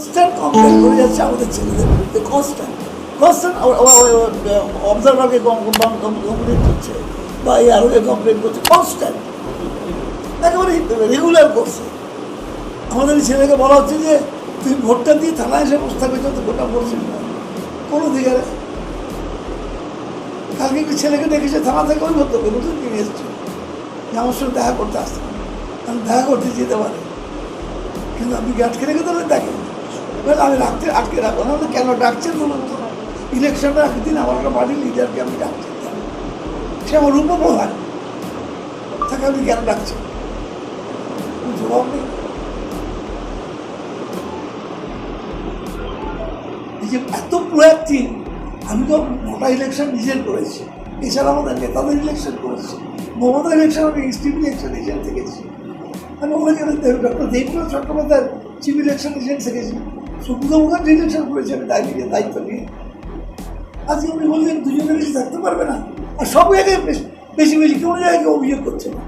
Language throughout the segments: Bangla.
কনস্ট্যান্ট কমপ্লেন করে যাচ্ছে আমাদের ছেলেদের বিরুদ্ধে কনস্ট্যান্ট কনস্ট্যান্ট অবজারভারকে কমপ্লেন করছে বা এই আরোকে কমপ্লেন করছে কনস্ট্যান্ট একেবারে রেগুলার করছে আমাদের ছেলেকে বলা হচ্ছে যে, তুই ভোটটা দিয়ে থানায় এসে বসে থাকবে তো ভোটটা করছিস না। কোনো দিকে কালকে একটি ছেলেকে দেখেছে থানা থেকে? ওই ভর্তি নতুন কিনে এসছে। আমার সঙ্গে দেখা করতে আসছে আমি দেখা করতে যেতে পারি। কিন্তু আপনি কি আটকে রেখে দেবেন দেখেন। বলে আমি রাখতে, আটকে রাখব। না কেন ডাকছেন বলুন তো? ইলেকশনটা রাখতে দিন আমার পার্টির লিডারকে আমি ডাকছেন সে আমার উপপ্রধান। তাকে আপনি কেন ডাকছেন জবাব নেই। যে এত প্রয়াক্টিভ আমি তো মোটা ইলেকশন নিজের করেছি। এছাড়া আমাদের নেতাদের ইলেকশন করেছি। মমতা ইলেকশন আমি স্টিভ ইলেকশন এজেন্ট থেকেছি। আমি ওখানে ডক্টর দেবনাথ চট্টোপাধ্যায়ের চিফ ইলেকশন এজেন্ট থেকেছি। সুব্রত মুখার্জি ইলেকশন করেছি আমি দায়িত্ব নিয়ে দায়িত্ব নিয়ে। আজকে উনি বললেন দুজনে বেশি থাকতে পারবে না। আর সব জায়গায় বেশ- বেশি বেশি কোনো জায়গায় কেউ অভিযোগ করছে না।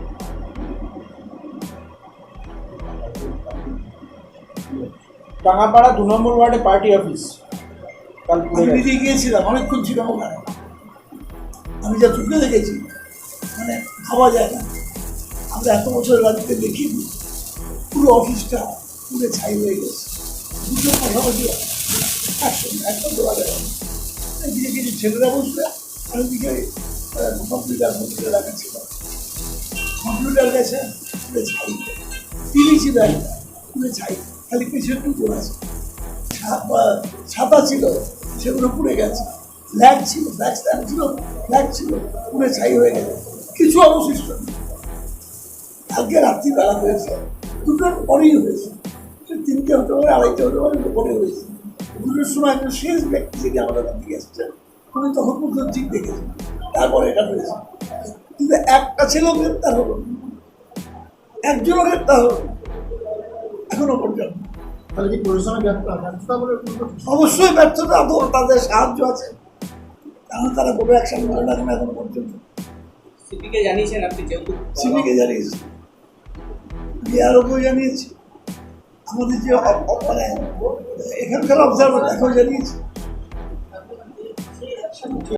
টাঙ্গাপাড়া দু নম্বর ওয়ার্ডে পার্টি অফিস। আমি নিজে গিয়েছিলাম অনেকক্ষণ ছিলাম ওখানে। আমি যা চোখে দেখেছি মানে ভাবা যায় না। আমরা এত বছর রাজ্যতে দেখিনি। পুরো অফিসটা পুরো ছাই হয়ে গেছে। কিছু ছাপা- ছাতা ছিল সেগুলো পুড়ে গেছে ফ্ল্যাগ ছিল ফ্ল্যাগ স্ট্যান্ড ছিল ফ্ল্যাগ ছিল পুড়ে ছাই হয়ে গেছে কিছু অবশিষ্ট নেই কালকে রাত্রিবেলা হয়েছে দুটোর পরেই হয়েছে তিনটে হতে পারে আড়াইটে হতে পারে পরে হয়েছে দুটোর সময় একটা শেষ ব্যক্তি যিনি আমাদের দিকে এসছেন উনি তখন পর্যন্ত ঠিক দেখেছেন তারপরে এটা হয়েছে কিন্তু একটা ছেলেও গ্রেপ্তার হলো একজনও গ্রেপ্তার হলো। এখনও পর্যন্ত তাহলে কি প্রশাসনে ব্যর্থতা? অবশ্যই ব্যর্থতা তো তাদের সাহায্য আছে কারণ তারা কোনো অ্যাকশন করে না এখনও পর্যন্ত সিপিকে জানিয়েছেন আপনি যেহেতু সিবিকে জানিয়েছি বিআরওকেও জানিয়েছি আমাদের যে অ- অ- মানে এখানকার অবজারভার তাকেও জানিয়েছি